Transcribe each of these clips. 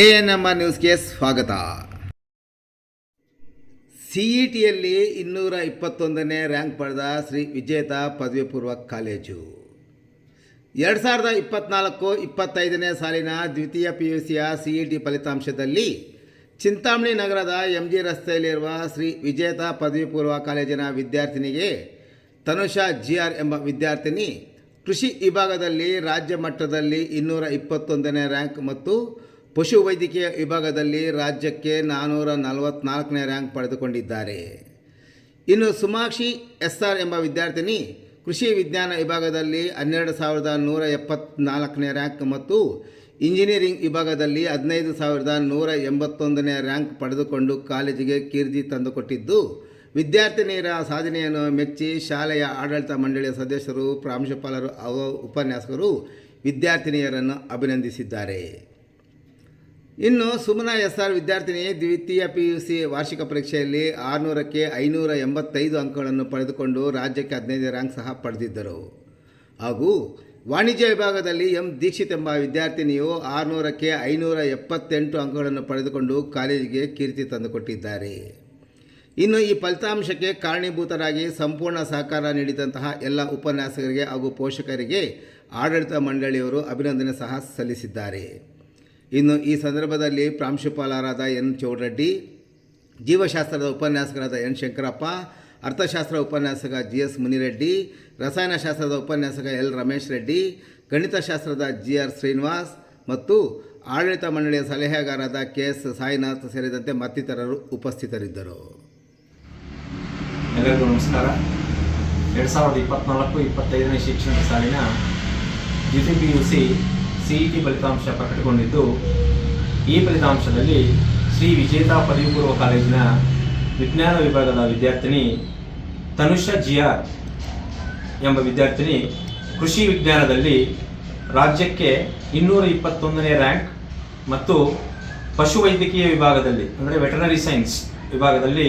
A N M R ನ್ಯೂಸ್ಗೆ ಸ್ವಾಗತ. C E ಟಿಯಲ್ಲಿ ಇನ್ನೂರ ಇಪ್ಪತ್ತೊಂದನೇ ರ್ಯಾಂಕ್ ಪಡೆದ ಶ್ರೀ ವಿಜೇತ ಪದವಿ ಪೂರ್ವ ಕಾಲೇಜು. ಎರಡು ಸಾವಿರದ ಇಪ್ಪತ್ತ್ನಾಲ್ಕು ಇಪ್ಪತ್ತೈದನೇ ಸಾಲಿನ ದ್ವಿತೀಯ ಪಿ ಯು ಸಿಯ ಸಿ ಇ ಟಿ ಫಲಿತಾಂಶದಲ್ಲಿ ಚಿಂತಾಮಣಿ ನಗರದ ಎಂ ಜಿ ರಸ್ತೆಯಲ್ಲಿರುವ ಶ್ರೀ ವಿಜೇತ ಪದವಿ ಪೂರ್ವ ಕಾಲೇಜಿನ ವಿದ್ಯಾರ್ಥಿನಿಗೆ ತನುಷಾ ಜಿ ಆರ್ ಎಂಬ ವಿದ್ಯಾರ್ಥಿನಿ ಕೃಷಿ ವಿಭಾಗದಲ್ಲಿ ರಾಜ್ಯ ಮಟ್ಟದಲ್ಲಿ ಇನ್ನೂರ ಇಪ್ಪತ್ತೊಂದನೇ ರ್ಯಾಂಕ್ ಮತ್ತು ಪಶುವೈದ್ಯಕೀಯ ವಿಭಾಗದಲ್ಲಿ ರಾಜ್ಯಕ್ಕೆ ನಾನ್ನೂರ ನಲವತ್ತ್ನಾಲ್ಕನೇ ರ್ಯಾಂಕ್ ಪಡೆದುಕೊಂಡಿದ್ದಾರೆ. ಇನ್ನು ಸುಮಾಕ್ಷಿ ಎಸ್ ಆರ್ ಎಂಬ ವಿದ್ಯಾರ್ಥಿನಿ ಕೃಷಿ ವಿಜ್ಞಾನ ವಿಭಾಗದಲ್ಲಿ ಹನ್ನೆರಡು ಸಾವಿರದ ನೂರ ಎಪ್ಪತ್ನಾಲ್ಕನೇ ರ್ಯಾಂಕ್ ಮತ್ತು ಇಂಜಿನಿಯರಿಂಗ್ ವಿಭಾಗದಲ್ಲಿ ಹದಿನೈದು ಸಾವಿರದ ನೂರ ಎಂಬತ್ತೊಂದನೇ ರ್ಯಾಂಕ್ ಪಡೆದುಕೊಂಡು ಕಾಲೇಜಿಗೆ ಕೀರ್ತಿ ತಂದುಕೊಟ್ಟಿದ್ದು, ವಿದ್ಯಾರ್ಥಿನಿಯರ ಸಾಧನೆಯನ್ನು ಮೆಚ್ಚಿ ಶಾಲೆಯ ಆಡಳಿತ ಮಂಡಳಿಯ ಸದಸ್ಯರು, ಪ್ರಾಂಶುಪಾಲರು ಉಪನ್ಯಾಸಕರು ವಿದ್ಯಾರ್ಥಿನಿಯರನ್ನು ಅಭಿನಂದಿಸಿದ್ದಾರೆ. ಇನ್ನು ಸುಮನಾ ಎಸ್ ಆರ್ ವಿದ್ಯಾರ್ಥಿನಿ ದ್ವಿತೀಯ ಪಿ ಯು ಸಿ ವಾರ್ಷಿಕ ಪರೀಕ್ಷೆಯಲ್ಲಿ ಆರುನೂರಕ್ಕೆ ಐನೂರ ಎಂಬತ್ತೈದು ಅಂಕಗಳನ್ನು ಪಡೆದುಕೊಂಡು ರಾಜ್ಯಕ್ಕೆ ಹದಿನೈದು ರ್ಯಾಂಕ್ ಸಹ ಪಡೆದಿದ್ದರು. ಹಾಗೂ ವಾಣಿಜ್ಯ ವಿಭಾಗದಲ್ಲಿ ಎಂ ದೀಕ್ಷಿತ್ ಎಂಬ ವಿದ್ಯಾರ್ಥಿನಿಯು ಆರುನೂರಕ್ಕೆ ಐನೂರ ಎಪ್ಪತ್ತೆಂಟು ಅಂಕಗಳನ್ನು ಪಡೆದುಕೊಂಡು ಕಾಲೇಜಿಗೆ ಕೀರ್ತಿ ತಂದುಕೊಟ್ಟಿದ್ದಾರೆ. ಇನ್ನು ಈ ಫಲಿತಾಂಶಕ್ಕೆ ಕಾರಣೀಭೂತರಾಗಿ ಸಂಪೂರ್ಣ ಸಹಕಾರ ನೀಡಿದಂತಹ ಎಲ್ಲ ಉಪನ್ಯಾಸಕರಿಗೆ ಹಾಗೂ ಪೋಷಕರಿಗೆ ಆಡಳಿತ ಮಂಡಳಿಯವರು ಅಭಿನಂದನೆ ಸಹ ಸಲ್ಲಿಸಿದ್ದಾರೆ. ಇನ್ನು ಈ ಸಂದರ್ಭದಲ್ಲಿ ಪ್ರಾಂಶುಪಾಲರಾದ ಎನ್ ಚೌಡರೆಡ್ಡಿ, ಜೀವಶಾಸ್ತ್ರದ ಉಪನ್ಯಾಸಕರಾದ ಎನ್ ಶಂಕರಪ್ಪ, ಅರ್ಥಶಾಸ್ತ್ರ ಉಪನ್ಯಾಸಕ ಜಿ ಎಸ್ ಮುನಿರೆಡ್ಡಿ, ರಸಾಯನಶಾಸ್ತ್ರದ ಉಪನ್ಯಾಸಕ ಎಲ್ ರಮೇಶ್ ರೆಡ್ಡಿ, ಗಣಿತಶಾಸ್ತ್ರದ ಜಿ ಆರ್ ಶ್ರೀನಿವಾಸ್ ಮತ್ತು ಆಡಳಿತ ಮಂಡಳಿಯ ಸಲಹೆಗಾರರಾದ ಕೆ ಎಸ್ ಸಾಯಿನಾಥ್ ಸೇರಿದಂತೆ ಮತ್ತಿತರರು ಉಪಸ್ಥಿತರಿದ್ದರು. ಎಲ್ಲರಿಗೂ ನಮಸ್ಕಾರ. ಎರಡು ಸಾವಿರದ ಇಪ್ಪತ್ತ್ನಾಲ್ಕು ಇಪ್ಪತ್ತೈದನೇ ಶಿಕ್ಷಣ ಸಾಲಿನ ದ್ವಿತೀಯ P U C C E T ಫಲಿತಾಂಶ ಪ್ರಕಟಗೊಂಡಿದ್ದು, ಈ ಫಲಿತಾಂಶದಲ್ಲಿ ಶ್ರೀ ವಿಜೇತ ಪದವಿ ಪೂರ್ವ ಕಾಲೇಜಿನ ವಿಜ್ಞಾನ ವಿಭಾಗದ ವಿದ್ಯಾರ್ಥಿನಿ ತನುಷಾ ಜಿಯಾರ್ ಎಂಬ ವಿದ್ಯಾರ್ಥಿನಿ ಕೃಷಿ ವಿಜ್ಞಾನದಲ್ಲಿ ರಾಜ್ಯಕ್ಕೆ ಇನ್ನೂರ ಇಪ್ಪತ್ತೊಂದನೇ ರ್ಯಾಂಕ್ ಮತ್ತು ಪಶುವೈದ್ಯಕೀಯ ವಿಭಾಗದಲ್ಲಿ, ಅಂದರೆ ವೆಟರ್ನರಿ ಸೈನ್ಸ್ ವಿಭಾಗದಲ್ಲಿ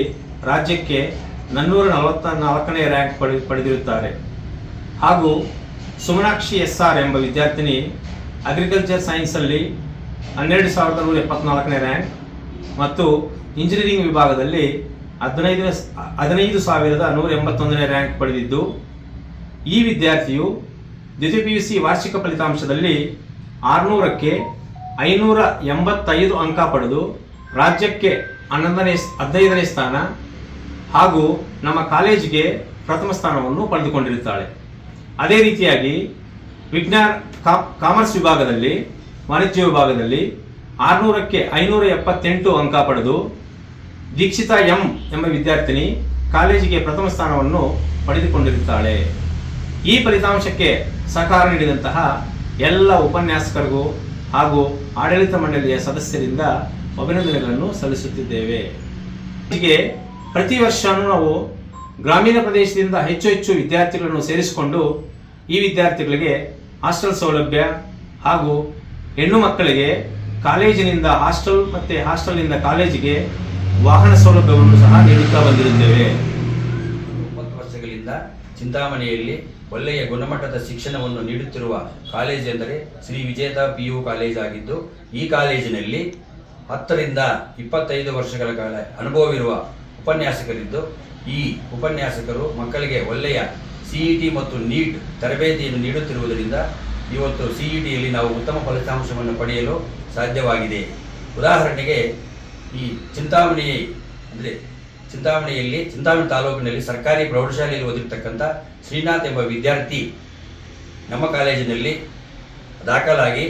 ರಾಜ್ಯಕ್ಕೆ ನನ್ನೂರ ನಲವತ್ತ ನಾಲ್ಕನೇ ರ್ಯಾಂಕ್ ಪಡೆ ಪಡೆದಿರುತ್ತಾರೆ. ಹಾಗೂ ಸುಮನಾಕ್ಷಿ ಎಸ್ ಆರ್ ಎಂಬ ವಿದ್ಯಾರ್ಥಿನಿ ಅಗ್ರಿಕಲ್ಚರ್ ಸೈನ್ಸಲ್ಲಿ ಹನ್ನೆರಡು ಸಾವಿರದ ನೂರ ಎಪ್ಪತ್ನಾಲ್ಕನೇ ರ್ಯಾಂಕ್ ಮತ್ತು ಇಂಜಿನಿಯರಿಂಗ್ ವಿಭಾಗದಲ್ಲಿ ಹದಿನೈದು ಹದಿನೈದು ಸಾವಿರದ ನೂರ ಎಂಬತ್ತೊಂದನೇ ರ್ಯಾಂಕ್ ಪಡೆದಿದ್ದು, ಈ ವಿದ್ಯಾರ್ಥಿಯು ದ್ವಿತೀಯ ಪಿ ಯು ಸಿ ವಾರ್ಷಿಕ ಫಲಿತಾಂಶದಲ್ಲಿ ಆರುನೂರಕ್ಕೆ ಐನೂರ ಎಂಬತ್ತೈದು ಅಂಕ ಪಡೆದು ರಾಜ್ಯಕ್ಕೆ ಹನ್ನೊಂದನೇ ಹದಿನೈದನೇ ಸ್ಥಾನ ಹಾಗೂ ನಮ್ಮ ಕಾಲೇಜಿಗೆ ಪ್ರಥಮ ಸ್ಥಾನವನ್ನು ಪಡೆದುಕೊಂಡಿರುತ್ತಾಳೆ. ಅದೇ ರೀತಿಯಾಗಿ ವಿಜ್ಞಾನ ಕಾಮರ್ಸ್ ವಿಭಾಗದಲ್ಲಿ, ವಾಣಿಜ್ಯ ವಿಭಾಗದಲ್ಲಿ ಆರುನೂರಕ್ಕೆ ಐನೂರ ಎಪ್ಪತ್ತೆಂಟು ಅಂಕ ಪಡೆದು ದೀಕ್ಷಿತಾ ಎಂ ಎಂಬ ವಿದ್ಯಾರ್ಥಿನಿ ಕಾಲೇಜಿಗೆ ಪ್ರಥಮ ಸ್ಥಾನವನ್ನು ಪಡೆದುಕೊಂಡಿರುತ್ತಾಳೆ. ಈ ಫಲಿತಾಂಶಕ್ಕೆ ಸಹಕಾರ ನೀಡಿದಂತಹ ಎಲ್ಲ ಉಪನ್ಯಾಸಕರಿಗೂ ಹಾಗೂ ಆಡಳಿತ ಮಂಡಳಿಯ ಸದಸ್ಯರಿಂದ ಅಭಿನಂದನೆಗಳನ್ನು ಸಲ್ಲಿಸುತ್ತಿದ್ದೇವೆ. ಹೀಗೆ ಪ್ರತಿ ವರ್ಷನೂ ನಾವು ಗ್ರಾಮೀಣ ಪ್ರದೇಶದಿಂದ ಹೆಚ್ಚು ಹೆಚ್ಚು ವಿದ್ಯಾರ್ಥಿಗಳನ್ನು ಸೇರಿಸಿಕೊಂಡು ಈ ವಿದ್ಯಾರ್ಥಿಗಳಿಗೆ ಹಾಸ್ಟೆಲ್ ಸೌಲಭ್ಯ ಹಾಗೂ ಹೆಣ್ಣು ಮಕ್ಕಳಿಗೆ ಕಾಲೇಜಿನಿಂದ ಹಾಸ್ಟೆಲ್ ಮತ್ತು ಹಾಸ್ಟೆಲ್ನಿಂದ ಕಾಲೇಜಿಗೆ ವಾಹನ ಸೌಲಭ್ಯವನ್ನು ಸಹ ನೀಡುತ್ತಾ ಬಂದಿರುತ್ತೇವೆ. ಒಂಬತ್ತು ವರ್ಷಗಳಿಂದ ಚಿಂತಾಮಣಿಯಲ್ಲಿ ಒಳ್ಳೆಯ ಗುಣಮಟ್ಟದ ಶಿಕ್ಷಣವನ್ನು ನೀಡುತ್ತಿರುವ ಕಾಲೇಜ್ ಎಂದರೆ ಶ್ರೀ ವಿಜೇತ ಪಿ ಯು ಕಾಲೇಜ್ ಆಗಿದ್ದು, ಈ ಕಾಲೇಜಿನಲ್ಲಿ ಹತ್ತರಿಂದ ಇಪ್ಪತ್ತೈದು ವರ್ಷಗಳ ಕಾಲ ಅನುಭವವಿರುವ ಉಪನ್ಯಾಸಕರಿದ್ದು, ಈ ಉಪನ್ಯಾಸಕರು ಮಕ್ಕಳಿಗೆ ಒಳ್ಳೆಯ ಸಿಇಟಿ ಮತ್ತು ನೀಟ್ ತರಬೇತಿಯನ್ನು ನೀಡುತ್ತಿರುವುದರಿಂದ ಇವತ್ತು ಸಿಇಟಿಯಲ್ಲಿ ನಾವು ಉತ್ತಮ ಫಲಿತಾಂಶವನ್ನು ಪಡೆಯಲು ಸಾಧ್ಯವಾಗಿದೆ. ಉದಾಹರಣೆಗೆ, ಈ ಚಿಂತಾಮಣಿ, ಅಂದರೆ ಚಿಂತಾಮಣಿಯಲ್ಲಿ, ಚಿಂತಾಮಣಿ ತಾಲೂಕಿನಲ್ಲಿ ಸರ್ಕಾರಿ ಪ್ರೌಢಶಾಲೆಯಲ್ಲಿ ಓದಿರ್ತಕ್ಕಂಥ ಶ್ರೀನಾಥ್ ಎಂಬ ವಿದ್ಯಾರ್ಥಿ ನಮ್ಮ ಕಾಲೇಜಿನಲ್ಲಿ ದಾಖಲಾಗಿ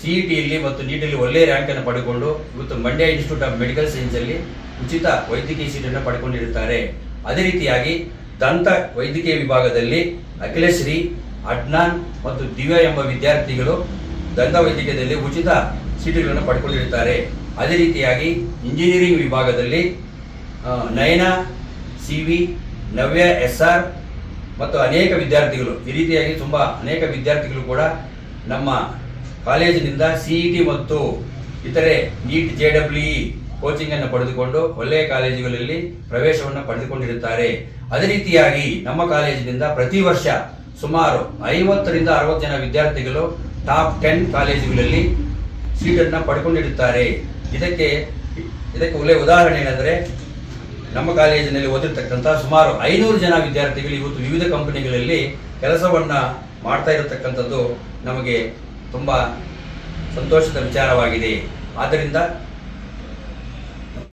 ಸಿ ಇ ಟಿಯಲ್ಲಿ ಮತ್ತು ನೀಟಲ್ಲಿ ಒಳ್ಳೆಯ ರ್ಯಾಂಕನ್ನು ಪಡೆದುಕೊಂಡು ಇವತ್ತು ಮಂಡ್ಯ ಇನ್ಸ್ಟಿಟ್ಯೂಟ್ ಆಫ್ ಮೆಡಿಕಲ್ ಸೈನ್ಸಲ್ಲಿ ಉಚಿತ ವೈದ್ಯಕೀಯ ಸೀಟನ್ನು ಪಡ್ಕೊಂಡಿರುತ್ತಾರೆ. ಅದೇ ರೀತಿಯಾಗಿ ದಂತ ವೈದ್ಯಕೀಯ ವಿಭಾಗದಲ್ಲಿ ಅಖಿಲಶ್ರೀ ಅಡ್ನಾನ್ ಮತ್ತು ದಿವ್ಯಾ ಎಂಬ ವಿದ್ಯಾರ್ಥಿಗಳು ದಂತ ವೈದ್ಯಕೀಯದಲ್ಲಿ ಉಚಿತ ಸೀಟುಗಳನ್ನು ಪಡ್ಕೊಂಡಿರುತ್ತಾರೆ. ಅದೇ ರೀತಿಯಾಗಿ ಇಂಜಿನಿಯರಿಂಗ್ ವಿಭಾಗದಲ್ಲಿ Nayana, C V, Navya S R ಮತ್ತು ಅನೇಕ ವಿದ್ಯಾರ್ಥಿಗಳು, ಈ ರೀತಿಯಾಗಿ ತುಂಬ ಅನೇಕ ವಿದ್ಯಾರ್ಥಿಗಳು ಕೂಡ ನಮ್ಮ ಕಾಲೇಜಿನಿಂದ ಸಿ ಇ ಟಿ ಮತ್ತು ಇತರೆ NEET, J W E coaching ಅನ್ನು ಪಡೆದುಕೊಂಡು ಒಳ್ಳೆಯ ಕಾಲೇಜುಗಳಲ್ಲಿ ಪ್ರವೇಶವನ್ನು ಪಡೆದುಕೊಂಡಿರುತ್ತಾರೆ. ಅದೇ ರೀತಿಯಾಗಿ ನಮ್ಮ ಕಾಲೇಜಿನಿಂದ ಪ್ರತಿ ವರ್ಷ ಸುಮಾರು ಐವತ್ತರಿಂದ ಅರವತ್ತು ಜನ ವಿದ್ಯಾರ್ಥಿಗಳು ಟಾಪ್ ಟೆನ್ ಕಾಲೇಜುಗಳಲ್ಲಿ ಸೀಟನ್ನು ಪಡ್ಕೊಂಡಿರುತ್ತಾರೆ. ಇದಕ್ಕೆ ಇದಕ್ಕೆ ಒಳ್ಳೆಯ ಉದಾಹರಣೆ ಏನಂದರೆ, ನಮ್ಮ ಕಾಲೇಜಿನಲ್ಲಿ ಓದಿರ್ತಕ್ಕಂಥ ಸುಮಾರು ಐನೂರು ಜನ ವಿದ್ಯಾರ್ಥಿಗಳು ಇವತ್ತು ವಿವಿಧ ಕಂಪನಿಗಳಲ್ಲಿ ಕೆಲಸವನ್ನು ಮಾಡ್ತಾ ಇರತಕ್ಕಂಥದ್ದು ನಮಗೆ ತುಂಬ ಸಂತೋಷದ ವಿಚಾರವಾಗಿದೆ. ಆದ್ದರಿಂದ